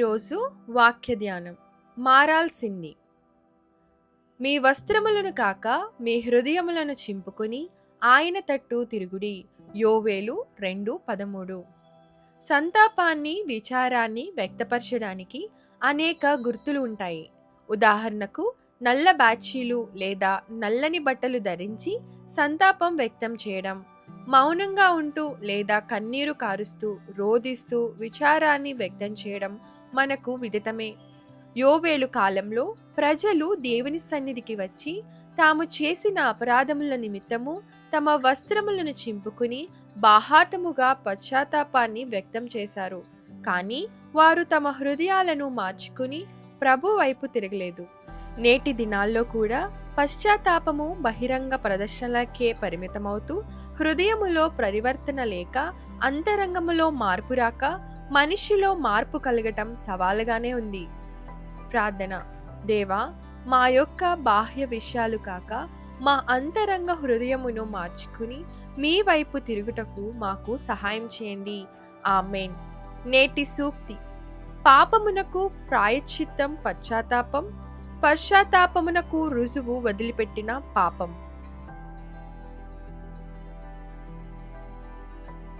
రోజు వాక్య ధ్యానం మారాల్సింది మీ వస్త్రములను కాక మీ హృదయములను చింపుకొని ఆయన తట్టు తిరుగుడి. యోవేలు రెండు పదమూడు. సంతాపాన్ని విచారాన్ని వ్యక్తపరచడానికి అనేక గుర్తులు ఉంటాయి. ఉదాహరణకు నల్ల బ్యాచీలు లేదా నల్లని బట్టలు ధరించి సంతాపం వ్యక్తం చేయడం. మౌనంగా ఉంటూ లేదా కన్నీరు కారుస్తూ రోదిస్తూ విచారాన్ని వ్యక్తం చేయడం మనకు విదితమే. యోవేలు కాలంలో ప్రజలు దేవుని సన్నిధికి వచ్చి తాము చేసిన అపరాధముల నిమిత్తము తమ వస్త్రములను చింపుకుని బాహాటముగా పశ్చాత్తాపాన్ని వ్యక్తం చేశారు. కానీ వారు తమ హృదయాలను మార్చుకుని ప్రభు వైపు తిరగలేదు. నేటి దినాల్లో కూడా పశ్చాత్తాపము బహిరంగ ప్రదర్శనలకే పరిమితమవుతూ హృదయములో పరివర్తన లేక అంతరంగములో మార్పు రాక మనిషిలో మార్పు కలగటం సవాలుగానే ఉంది. ప్రార్థన. దేవా మా యొక్క బాహ్య విషయాలు కాక మా అంతరంగ హృదయమును మార్చుకుని మీ వైపు తిరుగుటకు మాకు సహాయం చేయండి. ఆమెన్. నేటి సూక్తి. పాపమునకు ప్రాయశ్చిత్తం పశ్చాత్తాపం పశ్చాత్తాపమునకు రుజువు వదిలిపెట్టిన పాపం.